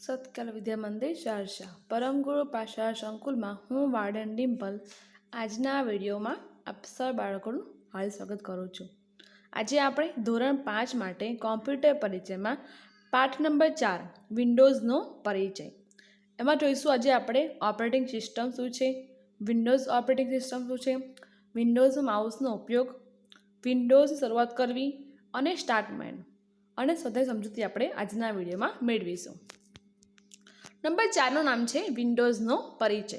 સત્કાલ વિદ્યા મંદિર શારશા પરમગુરુ પાશાળ સંકુલમાં હું, વાર્ડન ડિમ્પલ, આજના વિડીયોમાં આપ સર બાળકોનું હાલ સ્વાગત કરું છું. આજે આપણે ધોરણ પાંચ માટે કોમ્પ્યુટર પરિચયમાં પાઠ નંબર ચાર, વિન્ડોઝનો પરિચય. એમાં જોઈશું આજે આપણે ઓપરેટિંગ સિસ્ટમ શું છે, વિન્ડોઝ ઓપરેટિંગ સિસ્ટમ શું છે, વિન્ડોઝ માઉસનો ઉપયોગ, વિન્ડોઝ શરૂઆત કરવી અને સ્ટાર્ટ મેનુ. અને સ્વતંત્ર સમજૂતી આપણે આજના વિડીયોમાં મેળવીશું. નંબર ચારનું નામ છે વિન્ડોઝનો પરિચય.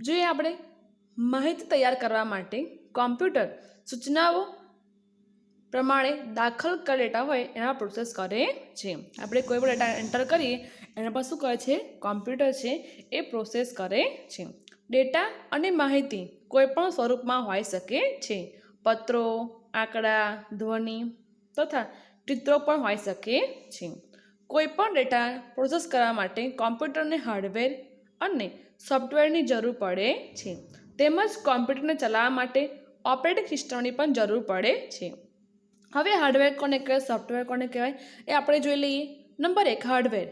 જોઈએ આપણે માહિતી તૈયાર કરવા માટે કોમ્પ્યુટર સૂચનાઓ પ્રમાણે દાખલ કરેલ ડેટા હોય એના પ્રોસેસ કરે છે. આપણે કોઈ પણ ડેટા એન્ટર કરીએ, એના પર શું કરે છે? કોમ્પ્યુટર છે, એ પ્રોસેસ કરે છે. ડેટા અને માહિતી કોઈ પણ સ્વરૂપમાં હોઈ શકે છે. પત્રો, આંકડા, ધ્વનિ તથા ચિત્રો પણ હોઈ શકે છે. કોઈપણ ડેટા પ્રોસેસ કરવા માટે કોમ્પ્યુટરને હાર્ડવેર અને સોફ્ટવેરની જરૂર પડે છે. તેમજ કોમ્પ્યુટરને ચલાવવા માટે ઓપરેટિંગ સિસ્ટમની પણ જરૂર પડે છે. હવે હાર્ડવેર કોને કહેવાય, સોફ્ટવેર કોને કહેવાય, એ આપણે જોઈ લઈએ. નંબર એક, હાર્ડવેર.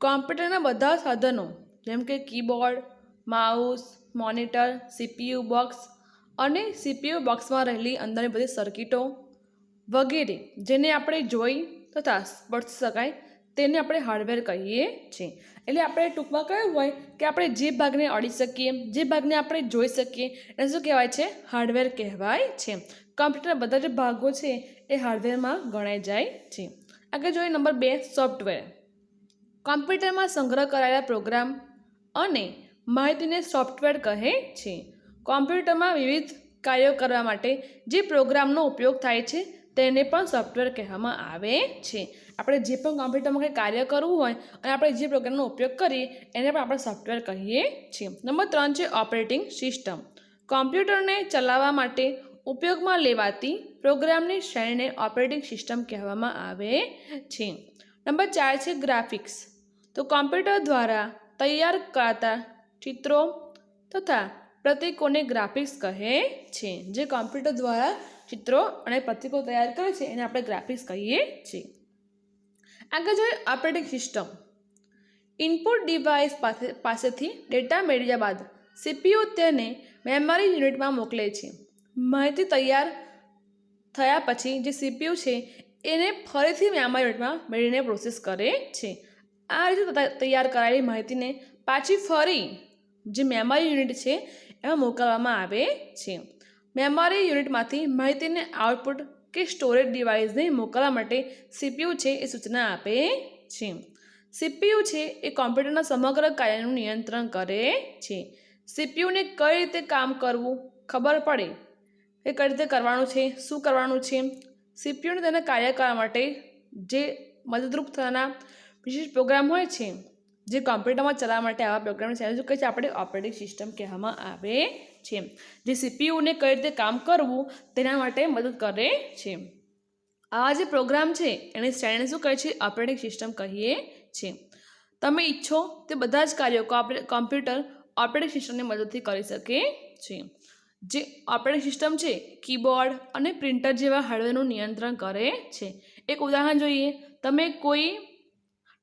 કોમ્પ્યુટરના બધા સાધનો, જેમ કે keyboard, mouse, monitor, CPU box અને સીપીયુ બોક્સમાં રહેલી અંદરની બધી સર્કિટો વગેરે, જેને આપણે જોઈ તથા સ્પર્શી શકાય તેને આપણે હાર્ડવેર કહીએ છીએ. એટલે આપણે ટૂંકમાં કહ્યું હોય કે આપણે જે ભાગને અડી શકીએ, જે ભાગને આપણે જોઈ શકીએ, એને શું કહેવાય છે? હાર્ડવેર કહેવાય છે. કમ્પ્યુટરના બધા જે ભાગો છે એ હાર્ડવેરમાં ગણાઈ જાય છે. આગળ જોઈએ નંબર બે સોફ્ટવેર કોમ્પ્યુટરમાં સંગ્રહ કરાયેલા પ્રોગ્રામ અને માહિતીને સોફ્ટવેર કહે છે. કોમ્પ્યુટરમાં વિવિધ કાર્યો કરવા માટે જે પ્રોગ્રામનો ઉપયોગ થાય છે તેને પણ સોફ્ટવેર કહેવામાં આવે છે. આપણે જે પણ કોમ્પ્યુટરમાં કંઈ કાર્ય કરવું હોય અને આપણે જે પ્રોગ્રામનો ઉપયોગ કરીએ, એને પણ આપણે સોફ્ટવેર કહીએ છીએ. નંબર ત્રણ છે ઓપરેટિંગ સિસ્ટમ કોમ્પ્યુટરને ચલાવવા માટે ઉપયોગમાં લેવાતી પ્રોગ્રામની શ્રેણીને ઓપરેટિંગ સિસ્ટમ કહેવામાં આવે છે. નંબર ચાર છે ગ્રાફિક્સ તો કોમ્પ્યુટર દ્વારા તૈયાર કરાતા ચિત્રો તથા પ્રતીકોને ગ્રાફિક્સ કહે છે, જે કોમ્પ્યુટર દ્વારા ચિત્રો અને પ્રતીકો તૈયાર કરે છે, એને આપણે ગ્રાફિક્સ કહીએ છીએ. આગળ જોઈએ ઓપરેટિંગ સિસ્ટમ ઇનપુટ ડિવાઇસ પાસે, પાસેથી ડેટા મેળવ્યા બાદ સીપીયુ તેને મેમરી યુનિટમાં મોકલે છે. માહિતી તૈયાર થયા પછી જે સીપીયુ છે, એને ફરીથી મેમરી યુનિટમાં મેળવીને પ્રોસેસ કરે છે. આ રીતે તૈયાર કરાયેલી માહિતીને પાછી ફરી જે મેમરી યુનિટ છે, એમાં મોકલવામાં આવે છે. મેમરી યુનિટમાંથી માહિતીને આઉટપુટ કે સ્ટોરેજ ડિવાઇસને મોકલવા માટે સીપીયુ છે એ સૂચના આપે છે. સીપીયુ છે એ કોમ્પ્યુટરના સમગ્ર કાર્યનું નિયંત્રણ કરે છે. સીપીયુને કઈ રીતે કામ કરવું ખબર પડે? એ કઈ રીતે કરવાનું છે? શું કરવાનું છે? સીપીયુને તેના કાર્ય કરવા માટે જે મદદરૂપ થવાના વિશેષ પ્રોગ્રામ હોય છે, જે કોમ્પ્યુટરમાં ચલાવવા માટે આવા પ્રોગ્રામ છે શું કહે છે? આપણે ઓપરેટિંગ સિસ્ટમ કહેવામાં આવે છે. જે સીપીયુને કઈ રીતે કામ કરવું તેના માટે મદદ કરે છે. આવા જે પ્રોગ્રામ છે, એની શ્રેણીને શું કહે છે? ઓપરેટિંગ સિસ્ટમ કહીએ છીએ તમે ઈચ્છો તે બધા જ કાર્યો કોમ્પ્યુટર ઓપરેટિંગ સિસ્ટમની મદદથી કરી શકે છે. જે ઓપરેટિંગ સિસ્ટમ છે કીબોર્ડ અને પ્રિન્ટર જેવા હાર્ડવેરનું નિયંત્રણ કરે છે. એક ઉદાહરણ જોઈએ. તમે કોઈ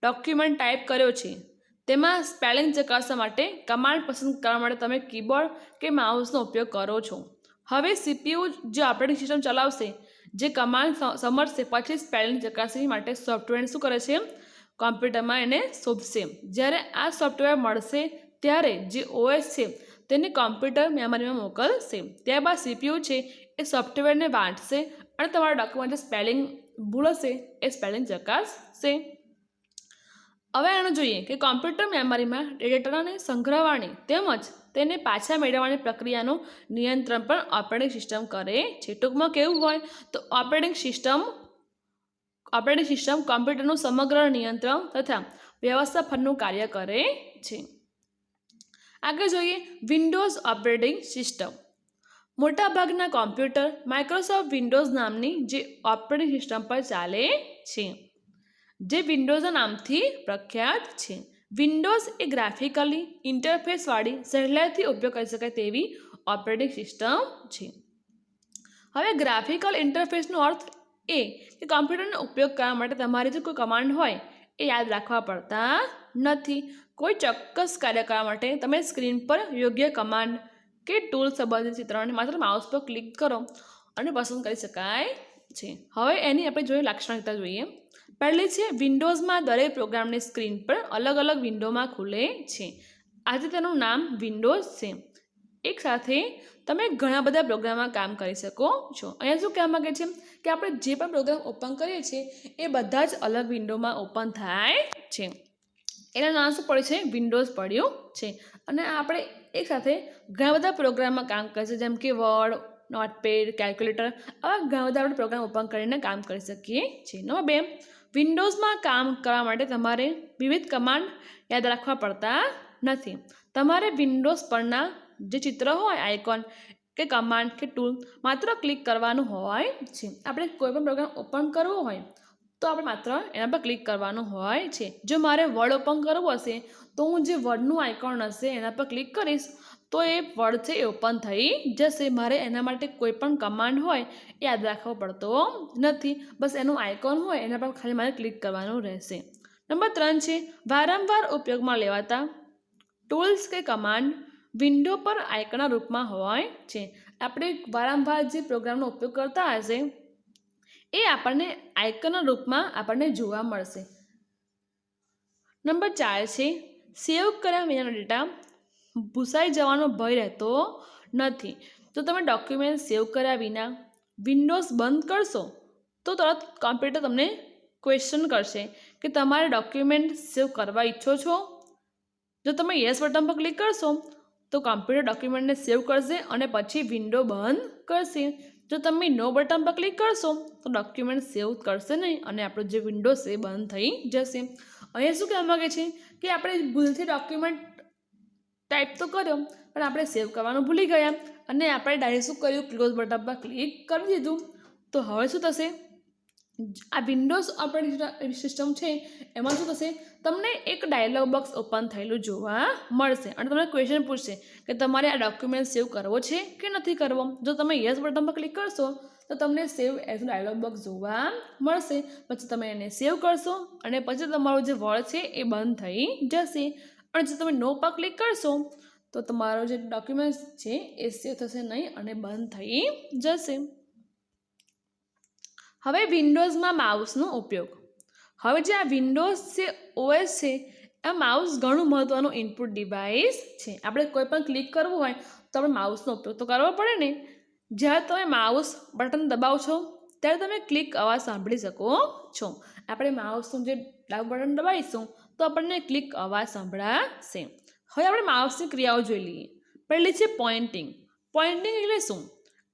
ડોક્યુમેન્ટ ટાઈપ કર્યો છે તેમાં સ્પેલિંગ ચકાસવા માટે કમાન્ડ પસંદ કરવા માટે તમે કીબોર્ડ કે માઉસનો ઉપયોગ કરો છો. હવે સીપીયુ જે ઓપરેટિંગ સિસ્ટમ ચલાવશે, જે કમાન્ડ સમજશે, પછી સ્પેલિંગ ચકાસણી માટે સોફ્ટવેર શું કરે છે? કોમ્પ્યુટરમાં એને શોધશે જ્યારે આ સોફ્ટવેર મળશે, ત્યારે જે ઓએસ છે, તેને કોમ્પ્યુટર મેમરીમાં મોકલશે. ત્યારબાદ સીપીયુ છે, એ સોફ્ટવેરને વાંચશે અને તમારા ડોક્યુમેન્ટ સ્પેલિંગ ભૂલ હશે એ સ્પેલિંગ ચકાસશે. હવે એનું જોઈએ કે કોમ્પ્યુટર મેમરીમાં ડેટાને સંગ્રહવાની તેમજ તેને પાછા મેળવવાની પ્રક્રિયાનું નિયંત્રણ પણ ઓપરેટિંગ સિસ્ટમ કરે છે. ટૂંકમાં કેવું હોય તો ઓપરેટિંગ સિસ્ટમ ઓપરેટિંગ સિસ્ટમ કોમ્પ્યુટરનું સમગ્ર નિયંત્રણ તથા વ્યવસ્થાપનનું કાર્ય કરે છે. આગળ જોઈએ વિન્ડોઝ ઓપરેટિંગ સિસ્ટમ મોટાભાગના કોમ્પ્યુટર માઇક્રોસોફ્ટ વિન્ડોઝ નામની જે ઓપરેટિંગ સિસ્ટમ પર ચાલે છે. જે વિન્ડોઝના નામથી પ્રખ્યાત છે. વિન્ડોઝ એ ગ્રાફિકલી ઇન્ટરફેસવાળી સહેલાઈથી ઉપયોગ કરી શકાય તેવી ઓપરેટિંગ સિસ્ટમ છે. હવે ગ્રાફિકલ ઇન્ટરફેસનો અર્થ એ કે કોમ્પ્યુટરનો ઉપયોગ કરવા માટે તમારી જે કોઈ કમાન્ડ હોય એ યાદ રાખવા પડતા નથી. કોઈ ચોક્કસ કાર્ય કરવા માટે તમે સ્ક્રીન પર યોગ્ય કમાન્ડ કે ટૂલ સંબંધિત ચિત્રને માત્ર માઉસ પર ક્લિક કરો અને પસંદ કરી શકાય છે. હવે એની આપણે જોઈએ લાક્ષણિકતા જોઈએ. પહેલી છે, વિન્ડોઝમાં દરેક પ્રોગ્રામની સ્ક્રીન પર અલગ અલગ વિન્ડોમાં ખુલે છે. આજે તેનું નામ વિન્ડોઝ છે. એક સાથે તમે ઘણા બધા પ્રોગ્રામમાં કામ કરી શકો છો. અહીંયા શું કહેવા માગે છે? કે આપણે જે પણ પ્રોગ્રામ ઓપન કરીએ છીએ, એ બધા જ અલગ વિન્ડોમાં ઓપન થાય છે. એના નામ શું પડે છે? વિન્ડોઝ પડ્યું છે. અને આપણે એક સાથે ઘણા બધા પ્રોગ્રામમાં કામ છીએ જેમ કે વર્ડ નોટપેડ કેલ્ક્યુલેટર આવા ઘણા બધા આપણે પ્રોગ્રામ ઓપન કરીને કામ કરી શકીએ છીએ. નંબર બે વિન્ડોઝમાં કામ કરવા માટે તમારે વિવિધ કમાન્ડ યાદ રાખવા પડતા નથી. તમારે વિન્ડોઝ પરના જે ચિત્ર હોય, આઇકોન કે કમાન્ડ કે ટૂલ માત્ર ક્લિક કરવાનું હોય છે. આપણે કોઈ પણ પ્રોગ્રામ ઓપન કરવો હોય, તો આપણે માત્ર એના પર ક્લિક કરવાનું હોય છે. જો મારે વર્ડ ઓપન કરવું હશે, તો હું જે વર્ડનું આઇકોન હશે એના પર ક્લિક કરીશ તો એ વર્ડ એ ઓપન થઈ જશે. મારે એના માટે કોઈ પણ કમાન્ડ હોય એ યાદ રાખવો પડતો નથી, બસ એનું આઇકોન હોય એના પર ખાલી મારે ક્લિક કરવાનું રહેશે. નંબર ત્રણ છે, વારંવાર ઉપયોગમાં લેવાતા ટૂલ્સ કે કમાન્ડ વિન્ડો પર આઇકનના રૂપમાં હોય છે. આપણે વારંવાર જે પ્રોગ્રામનો ઉપયોગ કરતા હશે, એ આપણને આઇકનના રૂપમાં આપણને જોવા મળશે. નંબર ચાર છે, સેવ કર્યા વિનાનો ડેટા ભૂસાઈ જવાનો ભય રહેતો નથી. જો તમે ડોક્યુમેન્ટ સેવ કર્યા વિના વિન્ડોઝ બંધ કરશો? તો તરત કોમ્પ્યુટર તમને ક્વેશ્ચન કરશે કે તમારે ડોક્યુમેન્ટ સેવ કરવા ઈચ્છો છો? જો તમે યસ બટન પર ક્લિક કરશો, તો કોમ્પ્યુટર ડોક્યુમેન્ટને સેવ કરશે અને પછી વિન્ડો બંધ કરશે. જો તમે નો બટન પર ક્લિક કરશો, તો ડોક્યુમેન્ટ સેવ કરશે નહીં અને આપણો જે વિન્ડો છે બંધ થઈ જશે. અહીંયા શું કહેવા માગે છે? કે આપણે ભૂલથી ડોક્યુમેન્ટ ટાઈપ તો કર્યો, પણ આપણે સેવ કરવાનું ભૂલી ગયા અને આપણે ડાયરેક્ટ શું કર્યું? ક્લોઝ બટન પર ક્લિક કરી દીધું. તો હવે શું થશે? આ વિન્ડોઝ ઓપરેટિંગ સિસ્ટમ છે, એમાં શું થશે? તમને એક ડાયલોગ બોક્સ ઓપન થયેલું જોવા મળશે અને તમને ક્વેશ્ચન પૂછશે કે તમારે આ ડોક્યુમેન્ટ સેવ કરવો છે કે નથી કરવો? જો તમે યસ બટન પર ક્લિક કરશો, તો તમને સેવ એઝ ડાયલોગ બોક્સ જોવા મળશે. પછી તમે એને સેવ કરશો અને પછી તમારું જે વર્ડ છે એ બંધ થઈ જશે. અને જો તમે નો પર ક્લિક કરશો, તો તમારો જે ડોક્યુમેન્ટ્સ છે એ સેવ થશે નહીં અને બંધ થઈ જશે. હવે વિન્ડોઝમાં માઉસનો ઉપયોગ. હવે જે આ વિન્ડોઝ છે, ઓએસ છે, આ માઉસ ઘણું મહત્ત્વનું ઇનપુટ ડિવાઇસ છે. આપણે કોઈ પણ ક્લિક કરવું હોય, તો આપણે માઉસનો ઉપયોગ તો કરવો પડે ને. જ્યારે તમે માઉસ બટન દબાવશો ત્યારે તમે ક્લિક અવાજ સાંભળી શકો છો. આપણે માઉસનું જે ડાબું બટન દબાવીશું તો આપણને ક્લિક અવાજ સંભળાશે. હવે આપણે માઉસની ક્રિયાઓ જોઈ લઈએ. પહેલી છે પોઇન્ટિંગ પોઇન્ટિંગ એટલે શું?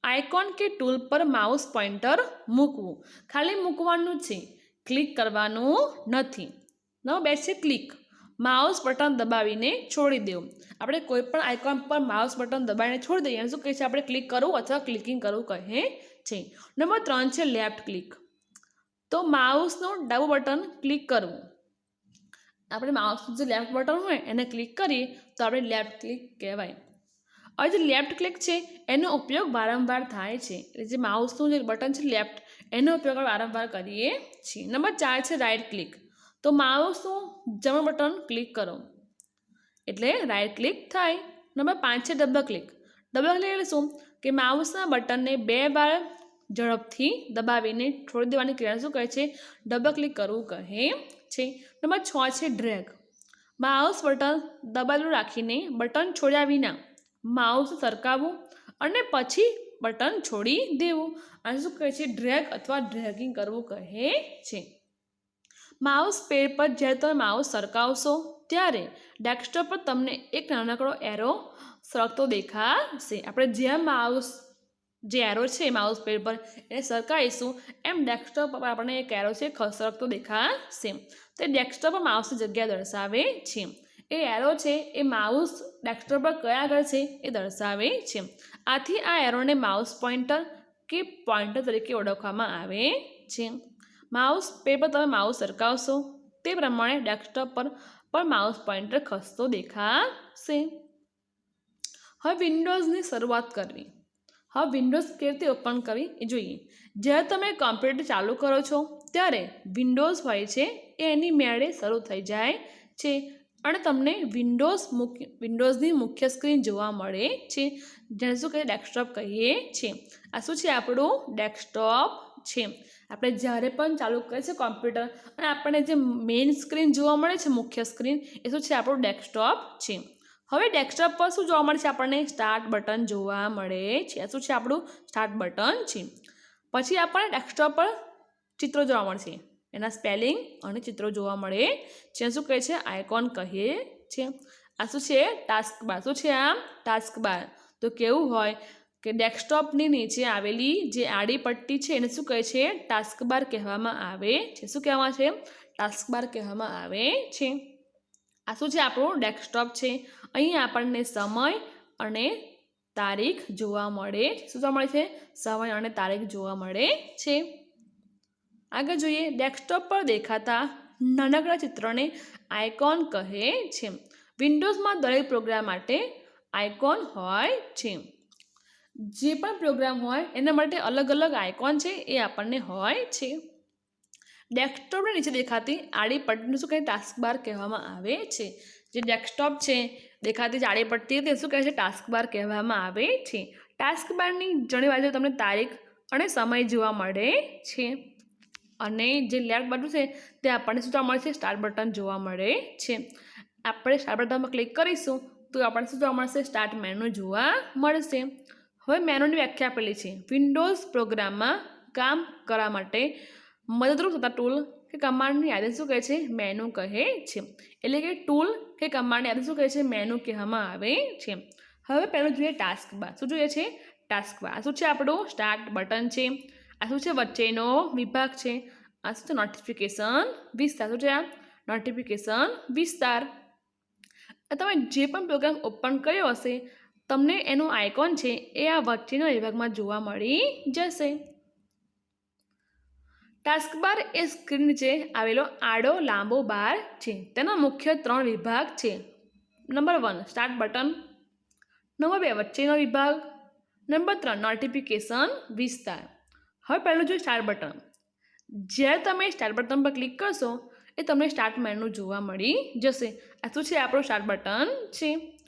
આઇકોન કે ટૂલ પર માઉસ પોઇન્ટર મૂકવું. ખાલી મૂકવાનું છે. ક્લિક કરવાનું નથી. નવ બે છે ક્લિક માઉસ બટન દબાવીને છોડી દેવું. આપણે કોઈ પણ આઇકોન પર માઉસ બટન દબાવીને છોડી દઈએ શું કહે છે? આપણે ક્લિક કરવું અથવા ક્લિકિંગ કરવું કહે છે. નંબર ત્રણ છે લેફ્ટ ક્લિક તો માઉસનું ડાબું બટન ક્લિક કરવું. આપણે માઉસનું જે લેફ્ટ બટન હોય એને ક્લિક કરીએ તો આપણે લેફ્ટ ક્લિક કહેવાય. હવે જે લેફ્ટ ક્લિક છે, એનો ઉપયોગ વારંવાર થાય છે. એટલે જે માઉસનું જે બટન છે લેફ્ટ એનો ઉપયોગ આપણે વારંવાર કરીએ છીએ. નંબર ચાર છે રાઇટ ક્લિક તો માઉસનું જમણ બટન ક્લિક કરો. એટલે રાઇટ ક્લિક થાય. નંબર પાંચ છે ડબલ ક્લિક ડબલ ક્લિક એટલે શું? કે માઉસના બટનને બે વાર ઝડપથી દબાવીને છોડી દેવાની ક્રિયા શું કહે છે? ડબલ ક્લિક કરવું કહે છે. નંબર છ છે ડ્રેગ. માઉસ બટન દબાયેલું રાખીને બટન છોડ્યા વિના માઉસ સરકાવવું અને પછી બટન છોડી દેવું. અને શું કહે છે? ડ્રેગ અથવા ડ્રેગિંગ કરવું કહે છે. માઉસ પેડ પર જ્યારે તમે માઉસ સરકાવશો. ત્યારે ડેસ્કટોપ પર તમને એક નાનકડો એરો સરકતો દેખાશે. આપણે જેમ માઉસ જે એરો છે માઉસ પેડ પર. એને સરકાવીશું એમ ડેસ્કટોપ પર આપણને એક એરો છે ખસરકતો દેખાશે. તે ડેસ્કટોપ પર માઉસની જગ્યા દર્શાવે છે. એ એરો છે, એ માઉસ ડેસ્કટોપ પર કયા આગળ છે, એ દર્શાવે છે. આથી આ એરોને માઉસ પોઇન્ટર કે પોઇન્ટર તરીકે ઓળખવામાં આવે છે. માઉસ પેડ પર તમે માઉસ સરકાવશો તે પ્રમાણે ડેસ્કટોપ પર પણ માઉસ પોઇન્ટર ખસતો દેખાશે. હવે વિન્ડોઝની શરૂઆત કરવી. હવે વિન્ડોઝ કેવી રીતે ઓપન કરવી એ જોઈએ. જ્યારે તમે કમ્પ્યુટર ચાલુ કરો છો, ત્યારે વિન્ડોઝ હોય છે એ એની મેળે શરૂ થઈ જાય છે. અને તમને વિન્ડોઝ મુખ્ય વિન્ડોઝની મુખ્ય સ્ક્રીન જોવા મળે છે. જેને શું કહીએ? ડેસ્કટોપ કહીએ છીએ. આ શું છે? આપણું ડેસ્કટોપ છે. આપણે જ્યારે પણ ચાલુ કરીએ છીએ કોમ્પ્યુટર અને આપણને જે મેઇન સ્ક્રીન જોવા મળે છે, મુખ્ય સ્ક્રીન એ શું છે? આપણું ડેસ્કટોપ છે. હવે ડેસ્કટોપ પર શું જોવા મળે છે આપણને સ્ટાર્ટ બટન જોવા મળે છે. શું છે આપણું? સ્ટાર્ટ બટન છે. પછી આપણને ડેસ્કટોપ પર ચિત્રો જોવા મળશે. એના સ્પેલિંગ અને ચિત્રો જોવા મળે છે. શું કહે છે? આઇકોન કહીએ છે. આ શું છે? ટાસ્ક બાર શું છે આમ? ટાસ્ક બાર તો કેવું હોય કે ડેસ્કટોપની નીચે આવેલી જે આડી પટ્ટી છે એને શું કહે છે? ટાસ્ક બાર કહેવામાં આવે છે. શું કહેવામાં છે? ટાસ્ક બાર કહેવામાં આવે છે. આ શું છે? આપણું ડેસ્કટોપ છે. અહીં આપણને સમય અને તારીખ જોવા મળે. શું જોવા મળે છે? સમય અને તારીખ જોવા મળે છે. આગળ જોઈએ ડેસ્કટોપ પર દેખાતા નાનકડા ચિત્રને આઇકોન કહે છે. વિન્ડોઝમાં દરેક પ્રોગ્રામ માટે આઇકોન હોય છે. જે પણ પ્રોગ્રામ હોય, એના માટે અલગ અલગ આઇકોન છે, એ આપણને હોય છે. ડેસ્કટોપની નીચે દેખાતી આડી પટ્ટીનું શું કહે? ટાસ્ક બાર કહેવામાં આવે છે. જે ડેસ્કટોપ છે દેખાતી જે પડતી તે શું કહે છે? ટાસ્ક બાર કહેવામાં આવે છે. ટાસ્ક બારની જણી બાજુ તમને તારીખ અને સમય જોવા મળે છે. અને જે લેફ્ટ બાજુ છે, તે આપણને શું જોવા મળે છે? સ્ટાર્ટ બટન જોવા મળે છે. આપણે સ્ટાર બટન ક્લિક કરીશું, તો આપણને શું જોવા મળશે? સ્ટાર્ટ મેનુ જોવા મળશે. હવે મેનુની વ્યાખ્યા આપેલી છે. વિન્ડોઝ પ્રોગ્રામમાં કામ કરવા માટે મદદરૂપ થતા ટૂલ કે કમાન્ડની યાદી શું કહે છે? મેનુ કહે છે. એટલે કે ટૂલ કે કમાન્ડની યાદી શું કહે છે? મેનુ કહેવામાં આવે છે. હવે પહેલું જોઈએ ટાસ્ક બાર શું જોઈએ છે? ટાસ્ક બાર આ શું છે આપણું? સ્ટાર્ટ બટન છે. આ શું છે? વચ્ચેનો વિભાગ છે. આ શું છે? નોટિફિકેશન વિસ્તાર. શું છે આ? નોટિફિકેશન વિસ્તાર. તમે જે પણ પ્રોગ્રામ ઓપન કર્યો હશે, તમને એનું આઇકોન છે એ આ વચ્ચેના વિભાગમાં જોવા મળી જશે. ટાસ્ક બાર એ સ્ક્રીન નીચે આવેલો આડો, લાંબો બાર છે. તેના મુખ્ય ત્રણ વિભાગ છે. Number one start button number બે, વચ્ચેનો વિભાગ. નંબર ત્રણ નોટિફિકેશન વિસ્તાર. હવે પહેલું જોઈએ સ્ટાર્ટ બટન જ્યારે તમે સ્ટાર્ટ બટન પર ક્લિક કરશો, એ તમને સ્ટાર્ટ મેનુ જોવા મળી જશે. આ શું છે? આપણું સ્ટાર્ટ બટન છે.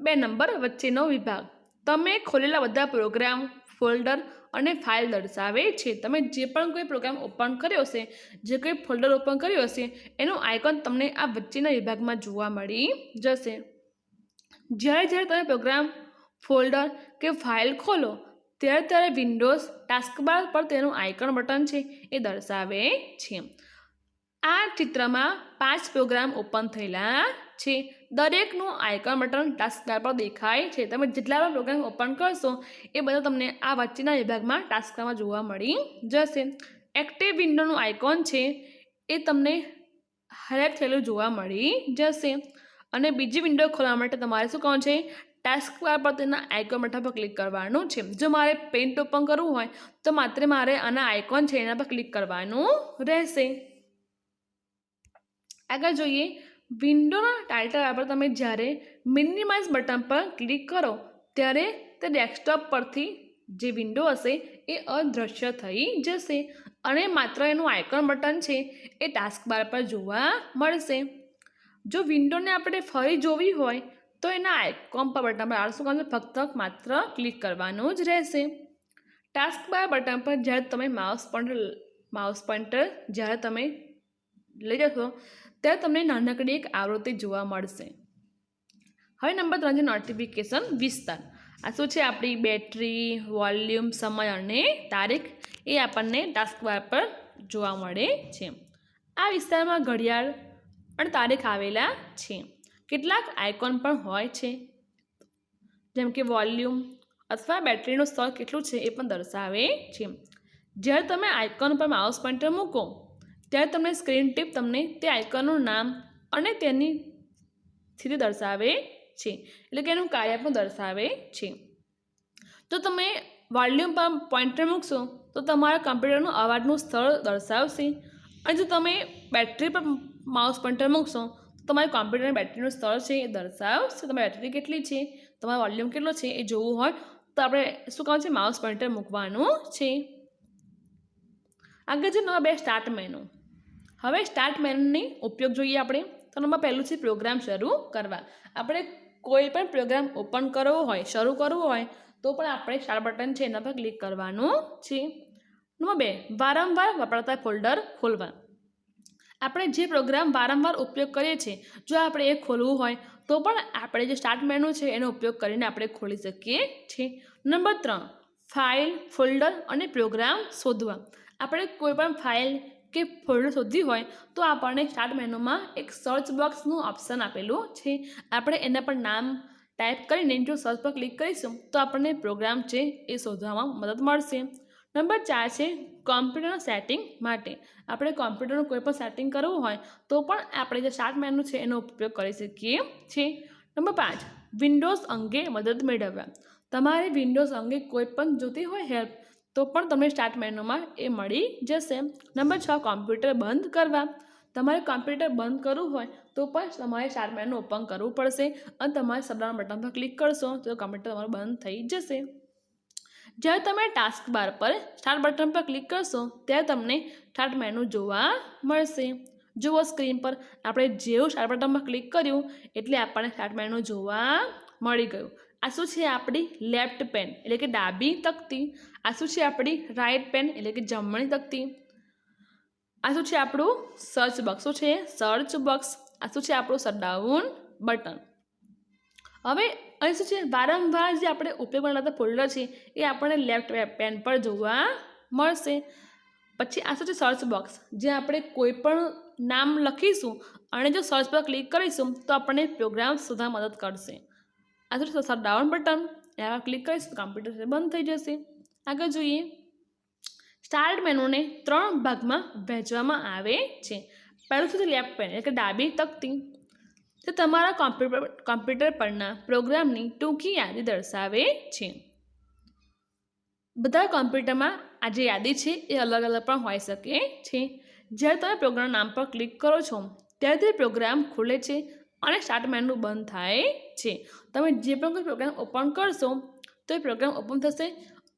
બે નંબર વચ્ચેનો વિભાગ. તમે ખોલેલા બધા પ્રોગ્રામ ફોલ્ડર અને ફાઇલ દર્શાવે છે. તમે જે પણ કોઈ પ્રોગ્રામ ઓપન કર્યો હશે, જે કોઈ ફોલ્ડર ઓપન કર્યો હશે, એનું આઇકોન તમને આ વચ્ચેના વિભાગમાં જોવા મળી જશે. જ્યારે જ્યારે તમે પ્રોગ્રામ ફોલ્ડર કે ફાઇલ ખોલો, ત્યારે ત્યારે વિન્ડોઝ ટાસ્કબાર પર તેનું આઇકન બટન છે, એ દર્શાવે છે. આ ચિત્રમાં પાંચ પ્રોગ્રામ ઓપન થયેલા છે. દરેકનું આઇકન બટન ટાસ્કબાર પર દેખાય છે. તમે જેટલા પણ પ્રોગ્રામ ઓપન કરશો, એ બધા તમને આ વચ્ચેના વિભાગમાં ટાસ્કબારમાં જોવા મળી જશે. એક્ટિવ વિન્ડોનું આઇકોન છે, એ તમને હાઇલાઇટ થયેલું જોવા મળી જશે. અને બીજી વિન્ડો ખોલવા માટે તમારે શું કહું છે? ટાસ્ક બાર પર તેના આઇકોન બટન પર ક્લિક કરવાનું છે. જો મારે પેન્ટ ઓપન કરવું હોય, તો માત્ર મારે આના આઇકોન છે એના પર ક્લિક કરવાનું રહેશે. આગળ જોઈએ વિન્ડોના ટાઇટલ પર તમે જ્યારે મિનિમાઇઝ બટન પર ક્લિક કરો, ત્યારે તે ડેસ્કટોપ પરથી જે વિન્ડો હશે, એ અદૃશ્ય થઈ જશે અને માત્ર એનું આઇકન બટન છે, એ ટાસ્ક બાર પર જોવા મળશે. જો વિન્ડોને આપણે ફરી જોવી હોય, તો એના આઇકોન પર બટન પર શું કરવાનું ફક્ત માત્ર ક્લિક કરવાનું જ રહેશે. ટાસ્ક બાર બટન પર જ્યારે તમે માઉસ પોઈન્ટર માઉસ પોઈન્ટર જ્યારે તમે લઈ જશો ત્યારે તમને નાનકડી એક આવૃત્તિ જોવા મળશે. હવે નંબર ત્રણ છે નોટિફિકેશન વિસ્તાર. આ શું છે? આપણી બેટરી, વોલ્યુમ, સમય અને તારીખ એ આપણને ટાસ્કવાર પર જોવા મળે છે. આ વિસ્તારમાં ઘડિયાળ અને તારીખ આવેલા છે. કેટલાક આઇકોન પણ હોય છે. જેમ કે વોલ્યુમ અથવા બેટરીનું સ્તર કેટલું છે એ પણ દર્શાવે છે. જ્યારે તમે આઇકોન પર માઉસ પોઇન્ટર મૂકો ત્યારે તમને સ્ક્રીન ટીપ તમને તે આઇકનનું નામ અને તેની સ્થિતિ દર્શાવે છે. એટલે કે એનું કાર્ય પણ દર્શાવે છે. તો તમે વોલ્યુમ પર પોઇન્ટર મૂકશો, તો તમારા કમ્પ્યુટરનું અવાજનું સ્થળ દર્શાવશે. અને જો તમે બેટરી પર માઉસ પોઈન્ટર મૂકશો, તો તમારી કોમ્પ્યુટરની બેટરીનું સ્થળ છે એ દર્શાવશે. તમારી બેટરી કેટલી છે? તમારો વોલ્યુમ કેટલો છે એ જોવું હોય, તો આપણે શું કહું છે? માઉસ પોઈન્ટર મૂકવાનું છે. આગળ છે નવા બે સ્ટાર્ટ મેનુ હવે સ્ટાર્ટ મેનુની ઉપયોગ જોઈએ આપણે. તો નંબર પહેલું છે પ્રોગ્રામ શરૂ કરવા. આપણે કોઈ પણ પ્રોગ્રામ ઓપન કરવો હોય, શરૂ કરવો હોય, તો પણ આપણે સ્ટાર્ટ બટન છે એના પર ક્લિક કરવાનું છે. નંબર બે, વારંવાર વપરાતા ફોલ્ડર ખોલવા. આપણે જે પ્રોગ્રામ વારંવાર ઉપયોગ કરીએ છીએ, જો આપણે એ ખોલવું હોય, તો પણ આપણે જે સ્ટાર્ટ મેનુ છે એનો ઉપયોગ કરીને આપણે ખોલી શકીએ છીએ. નંબર ત્રણ ફાઇલ ફોલ્ડર અને પ્રોગ્રામ શોધવા. આપણે કોઈ પણ ફાઇલ કે ફોલ્ડર શોધવી હોય, તો આપણને સ્ટાર્ટ મેનુમાં એક સર્ચ બોક્સનું ઓપ્શન આપેલું છે. આપણે એના પર નામ ટાઈપ કરીને જો સર્ચ પર ક્લિક કરીશું, તો આપણને પ્રોગ્રામ છે એ શોધવામાં મદદ મળશે. નંબર ચાર છે કોમ્પ્યુટરનું સેટિંગ માટે. આપણે કોમ્પ્યુટરનું કોઈ પણ સેટિંગ કરવું હોય, તો પણ આપણે જે સ્ટાર્ટ મેનુ છે એનો ઉપયોગ કરી શકીએ છીએ. નંબર પાંચ વિન્ડોઝ અંગે મદદ મેળવવા. તમારે વિન્ડોઝ અંગે કોઈ પણ જોતી હોય હેલ્પ તો પણ તમને સ્ટાર્ટ મેનુમાં એ મળી જશે. નંબર છ કોમ્પ્યુટર બંધ કરવા. તમારે કોમ્પ્યુટર બંધ કરવું હોય તો પણ તમારે સ્ટાર્ટ મેનુ ઓપન કરવું પડશે અને તમારે સબડાઉન બટન પર ક્લિક કરશો તો કોમ્પ્યુટર તમારું બંધ થઈ જશે. જ્યારે તમે ટાસ્ક બાર પર સ્ટાર્ટ બટન પર ક્લિક કરશો ત્યારે તમને સ્ટાર્ટ મેનુ જોવા મળશે. જુઓ સ્ક્રીન પર આપણે જેવું સ્ટાર્ટ બટનમાં ક્લિક કર્યું એટલે આપણને સ્ટાર્ટ મેનુ જોવા મળી ગયું. આ શું છે આપણી લેફ્ટ પેન? એટલે કે ડાબી તકતી. આ શું છે આપણી રાઈટ પેન? એટલે કે જમણી તકતી. આ શું છે આપણું સર્ચ બોક્સ? શું છે? Search box. આ શું છે આપણું શટડાઉન બટન? હવે અહીં શું છે? વારંવાર જે આપણે ઉપયોગ કરતા ફોલ્ડર છે, એ આપણને લેફ્ટ પેન પર જોવા મળશે. પછી આ શું છે? Search box. જે આપણે કોઈ પણ નામ લખીશું અને જો સર્ચ પર ક્લિક કરીશું, તો આપણને પ્રોગ્રામ સુધા મદદ કરશે. આ શું ડાઉન બટન એવા ક્લિક કરીશું તો કમ્પ્યુટર બંધ થઈ જશે. આગળ જોઈએ. સ્ટાર્ટ મેનુને ત્રણ ભાગમાં વહેંચવામાં આવે છે. પહેલું છે લેફ્ટ પેન એટલે ડાબી તકતી. તે તમારા કોમ્પ્યુટર કોમ્પ્યુટર પરના પ્રોગ્રામની ટૂંકી યાદી દર્શાવે છે. બધા કોમ્પ્યુટરમાં આ જે યાદી છે એ અલગ અલગ પણ હોઈ શકે છે. જ્યારે તમે પ્રોગ્રામ નામ પર ક્લિક કરો છો, ત્યારે તે પ્રોગ્રામ ખુલે છે. અને સ્ટાર્ટ મેનુ બંધ થાય છે. તમે જે પણ કોઈ પ્રોગ્રામ ઓપન કરશો, તો એ પ્રોગ્રામ ઓપન થશે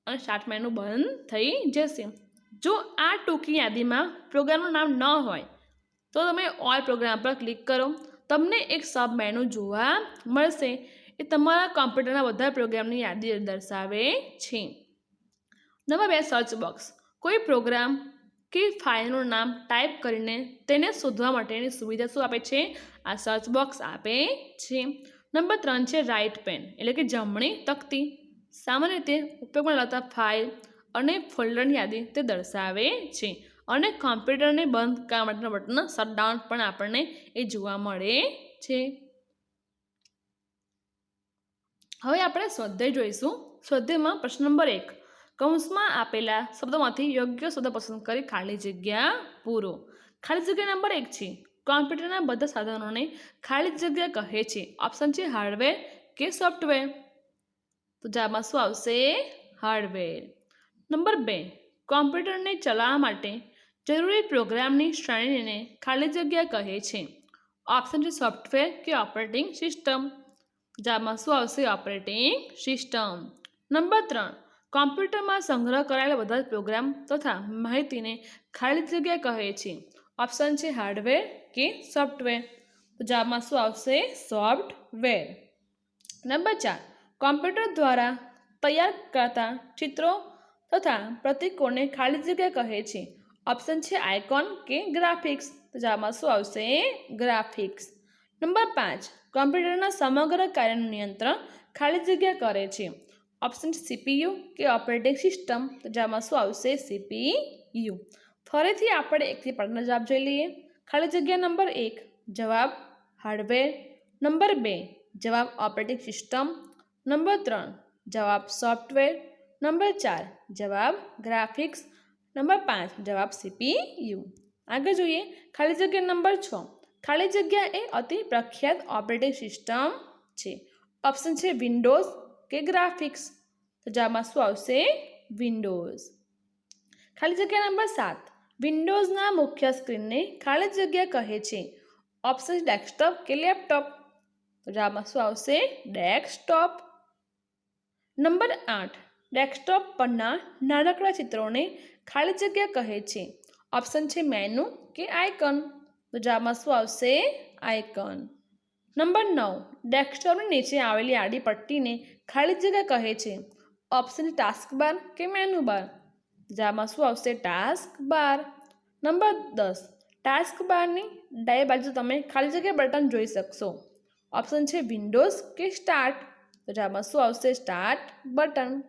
અને સ્ટાર્ટ મેનુ બંધ થઈ જશે. જો આ ટૂંકી યાદીમાં પ્રોગ્રામનું નામ ન હોય, તો તમે ઓલ પ્રોગ્રામ પર ક્લિક કરો. તમને એક સબ મેનુ જોવા મળશે. એ તમારા કોમ્પ્યુટરના બધા પ્રોગ્રામની યાદી દર્શાવે છે. નંબર બે સર્ચ બોક્સ કોઈ પ્રોગ્રામ કે ફાઇલનું નામ ટાઈપ કરીને તેને શોધવા માટેની સુવિધા શું આપે છે? આ સર્ચ બોક્સ આપે છે. નંબર ત્રણ છે રાઇટ પેન એટલે કે જમણી તકતી. સામાન્ય રીતે ઉપયોગમાં લેતા ફાઇલ અને ફોલ્ડરની યાદી તે દર્શાવે છે. અને કોમ્પ્યુટરને બંધ કરવા માટેના બટન શટડાઉન પણ આપણને એ જોવા મળે છે. હવે આપણે સ્વાધ્યાય જોઈશું. સ્વાધ્યાયમાં પ્રશ્ન નંબર એક કૌંસમાં આપેલા શબ્દોમાંથી યોગ્ય શબ્દ પસંદ કરી ખાલી જગ્યા પૂરો. ખાલી જગ્યા નંબર એક છે. કોમ્પ્યુટરના બધા સાધનોને ખાલી જગ્યા કહે છે. ઓપ્શન છે હાર્ડવેર કે સોફ્ટવેર. તો જવાબમાં શું આવશે? હાર્ડવેર. નંબર બે. કોમ્પ્યુટરને ચલાવવા માટે જરૂરી પ્રોગ્રામની શ્રેણીને ખાલી જગ્યા કહે છે. ઓપ્શન છે સોફ્ટવેર કે ઓપરેટિંગ સિસ્ટમ. જવાબમાં શું આવશે? Operating system. નંબર ત્રણ. કોમ્પ્યુટરમાં સંગ્રહ કરાયેલા બધા જ પ્રોગ્રામ તથા માહિતીને ખાલી જગ્યા કહે છે. ઓપ્શન છે હાર્ડવેર કે સોફ્ટવેર. તો જવાબમાં શું આવશે? સોફ્ટવેર. નંબર ચાર. કોમ્પ્યુટર દ્વારા તૈયાર કરતા ચિત્રો તથા પ્રતિકોને ખાલી જગ્યા કહે છે. ઓપ્શન છે આઇકોન કે ગ્રાફિક્સ. તો જવાબમાં શું આવશે? ગ્રાફિક્સ. નંબર પાંચ. કોમ્પ્યુટરના સમગ્ર કાર્યનું નિયંત્રણ ખાલી જગ્યા કરે છે. ઓપ્શન છે સીપીયુ કે ઓપરેટિંગ સિસ્ટમ તો જવાબમાં શું આવશે સીપીયુ ફરીથી આપણે એકથી પાંચનો જવાબ જોઈ લઈએ ખાલી જગ્યા નંબર એક જવાબ હાર્ડવેર નંબર બે જવાબ ઓપરેટિંગ સિસ્ટમ નંબર ત્રણ જવાબ સોફ્ટવેર નંબર ચાર જવાબ ગ્રાફિક્સ નંબર પાંચ જવાબ સીપીયુ આગળ જોઈએ ખાલી જગ્યા નંબર છ ખાલી જગ્યા એ અતિ પ્રખ્યાત ઓપરેટિંગ સિસ્ટમ છે ઓપ્શન છે વિન્ડોઝ કે ગ્રાફિક્સ તો જવાબમાં શું આવશે? વિન્ડોઝ ખાલી જગ્યા નંબર સાત. વિન્ડોઝના મુખ્ય સ્ક્રીનને ખાલી જગ્યા કહે છે. ઓપ્શન ડેસ્કટોપ કે લેપટોપ તો જવાબમાં શું આવશે? ડેસ્કટોપ નંબર આઠ. ડેસ્કટોપ પરના નાનકડા ચિત્રોને ખાલી જગ્યા કહે છે. ઓપ્શન છે મેનુ કે આઇકન તો જેમાં શું આવશે? આઇકન નંબર નવ. ડેસ્કટોપની નીચે આવેલી આડી પટ્ટીને ખાલી જગ્યા કહે છે. ઓપ્શન ટાસ્ક બાર કે મેનુ બાર? જેમાં શું આવશે? ટાસ્ક બાર. નંબર દસ. ટાસ્ક બારની ડાય બાજુ તમે ખાલી જગ્યા બટન જોઈ શકશો. ઓપ્શન છે વિન્ડોઝ કે સ્ટાર્ટ. તો જવાબમાં શું આવશે? Start button.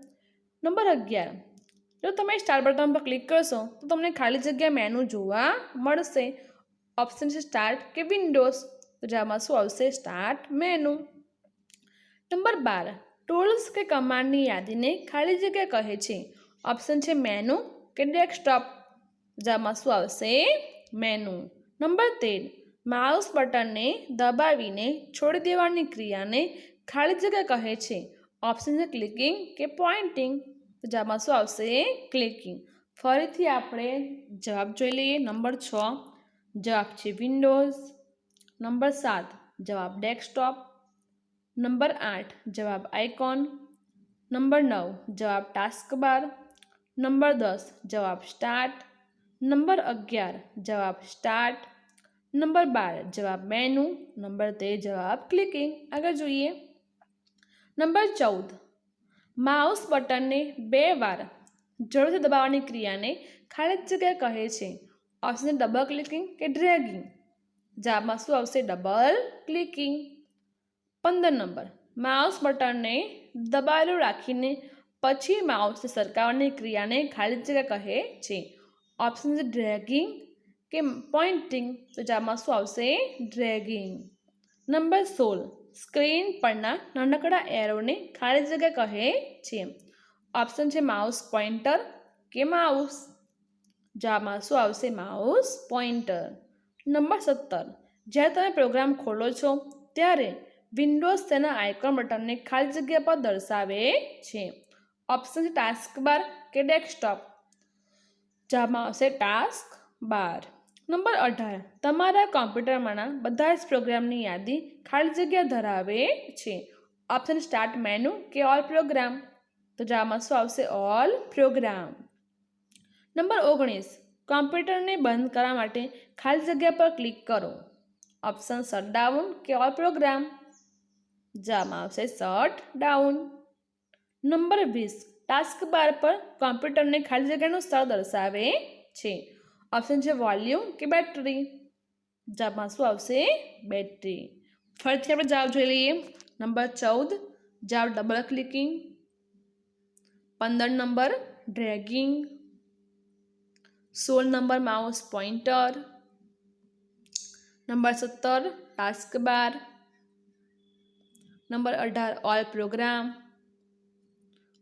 નંબર અગિયાર. જો તમે સ્ટાર્ટ બટન પર ક્લિક કરશો, તો તમને ખાલી જગ્યા મેનુ જોવા મળશે. ઓપ્શન છે સ્ટાર્ટ કે વિન્ડોઝ. તો જવાબમાં શું આવશે? Start menu. નંબર બાર. ટૂલ્સ કે કમાન્ડની યાદીને ખાલી જગ્યા કહે છે. ઓપ્શન છે મેનુ, કે ડેસ્કટોપ જવાબમાં શું આવશે? મેનુ. નંબર તેર. માઉસ બટનને દબાવીને છોડી દેવાની ક્રિયાને ખાલી જગ્યા કહે છે. ઓપ્શન છે ક્લિકિંગ, કે પોઇન્ટિંગ તો શું આવશે? ક્લિકિંગ. ફરીથી આપણે જવાબ જોઈ લઈએ. નંબર છ. જવાબ છે વિન્ડોઝ. નંબર સાત. જવાબ ડેસ્કટોપ. નંબર આઠ, જવાબ આઇકોન. નંબર નવ, જવાબ ટાસ્ક બાર. નંબર દસ, જવાબ સ્ટાર્ટ. નંબર અગિયાર, જવાબ સ્ટાર્ટ. નંબર બાર, જવાબ મેનુ. નંબર તેર, જવાબ ક્લિકિંગ. આગળ જોઈએ. નંબર ચૌદ, માઉસ બટનને બે વાર જળથી દબાવવાની ક્રિયાને ખાલી જગ્યા કહે છે. ઓપ્શન ડબલ ક્લિકિંગ કે ડ્રેગિંગ. જવાબમાં શું આવશે? Double clicking. પંદર નંબર. માઉસ બટનને દબાયેલું રાખીને પછી માઉસને સરકાવવાની ક્રિયાને ખાલી જગ્યા કહે છે. ઓપ્શન છે ડ્રેગિંગ કે પોઇન્ટિંગ. તો જવાબમાં શું આવશે? ડ્રેગિંગ. નંબર સોળ. સ્ક્રીન પરના નાનકડા એરોને ખાલી જગ્યા કહે છે. ઓપ્શન છે માઉસ પોઇન્ટર કે માઉસ. જવાબમાં શું આવશે? Mouse pointer. નંબર સત્તર. જ્યારે તમે પ્રોગ્રામ ખોલો છો, ત્યારે વિન્ડોઝ તેના આઇકોન બટનને ખાલી જગ્યા પર દર્શાવે છે. ઓપ્શન છે ટાસ્ક બાર કે ડેસ્કટોપ જવાબમાં આવશે ટાસ્ક બાર નંબર અઢાર. તમારા કોમ્પ્યુટરમાંના બધા જ પ્રોગ્રામની યાદી ખાલી જગ્યા ધરાવે છે. ઓપ્શન સ્ટાર્ટ મેનુ કે ઓલ પ્રોગ્રામ તો જવાબમાં શું આવશે? ઓલ પ્રોગ્રામ નંબર ઓગણીસ. કોમ્પ્યુટરને બંધ કરવા માટે ખાલી જગ્યા પર ક્લિક કરો. ઓપ્શન શટડાઉન કે ઓલ પ્રોગ્રામ જવાબમાં આવશે. શર્ટ ડાઉન નંબર વીસ. ટાસ્ક બાર પર કોમ્પ્યુટરને ખાલી જગ્યાનું સ્થળ દર્શાવે છે. ઓપ્શન છે વોલ્યુમ કે બેટરી જવાબમાં શું આવશે? બેટરી ફરીથી આપણે જવાબ જોઈ લઈએ. નંબર ચૌદ. જવાબ ડબલ ક્લિકિંગ પંદર નંબર ડ્રેગિંગ સોળ નંબર માઉસ પોઇન્ટર નંબર સત્તર. ટાસ્ક બાર નંબર અઢાર ઓલ પ્રોગ્રામ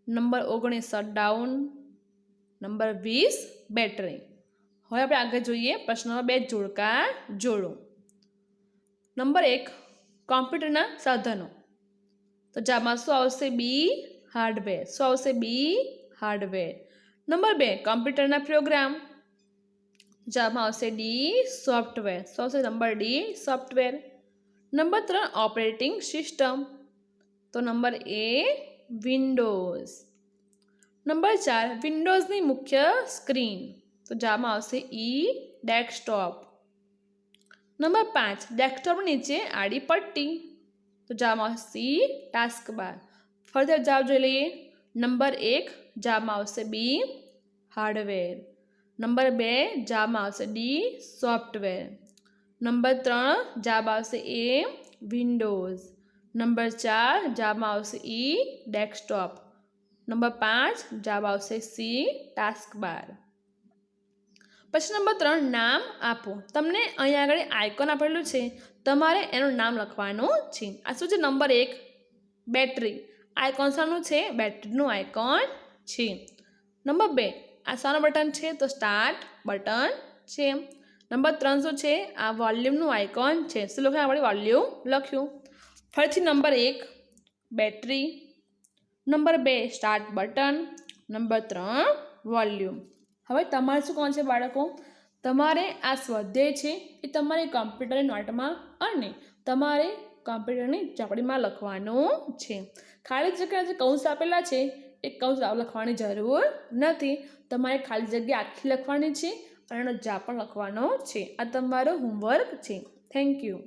નંબર ઓગણીસ શટડાઉન નંબર વીસ બેટરી હવે આપણે આગળ જોઈએ પ્રશ્ન બે જોડકા જોડો. નંબર એક કોમ્પ્યુટરના સાધનો. તો જેમાં શું આવશે? બી હાર્ડવેર શું આવશે? બી હાર્ડવેર નંબર બે કોમ્પ્યુટરના પ્રોગ્રામ જેમાં આવશે ડી સોફ્ટવેર શું આવશે? નંબર ડી સોફ્ટવેર નંબર ત્રણ ઓપરેટિંગ સિસ્ટમ તો નંબર એ વિન્ડોઝ નંબર ચાર વિન્ડોઝની મુખ્ય સ્ક્રીન તો જામાં આવશે ઈ ડેસ્કટોપ નંબર પાંચ ડેસ્કટોપ નીચે આડી પટ્ટી તો જામાં આવશે સી ટાસ્ક બાર ફરીથી જવાબ જોઈ લઈએ નંબર એક જામાં આવશે બી હાર્ડવેર નંબર બે જામાં આવશે ડી સોફ્ટવેર નંબર ત્રણ જાબ આવશે એ વિન્ડોઝ નંબર ચાર જવાબમાં આવશે ઈ ડેસ્કટોપ. નંબર પાંચ જવાબ આવશે સી ટાસ્ક બાર. પછી નંબર ત્રણ, નામ આપો. તમને અહીંયા આગળ આઇકોન આપેલું છે. તમારે એનું નામ લખવાનું છે. આ શું છે? નંબર એક, બેટરી. આઇકોન શાનું છે? બેટરીનું આઇકોન છે. નંબર બે, આ શાનું બટન છે? તો સ્ટાર્ટ બટન છે. નંબર ત્રણ શું છે? આ વોલ્યુમનું આઇકોન છે. શું લખ્યું આપણે વોલ્યુમ લખ્યું. ફરીથી નંબર એક, બેટરી. નંબર બે, સ્ટાર્ટ બટન. નંબર ત્રણ, વોલ્યુમ. હવે તમારે શું કોણ છે બાળકો? તમારે આ સ્વાધ્યાય છે એ તમારે કોમ્પ્યુટરની નોટમાં અને તમારે કોમ્પ્યુટરની ચોપડીમાં લખવાનું છે. ખાલી જગ્યા જે કૌંસ આપેલા છે, એ કૌંસ લખવાની જરૂર નથી. તમારે ખાલી જગ્યા આખી લખવાની છે અને જ્યાં પણ લખવાનો છે. આ તમારો હોમવર્ક છે. Thank you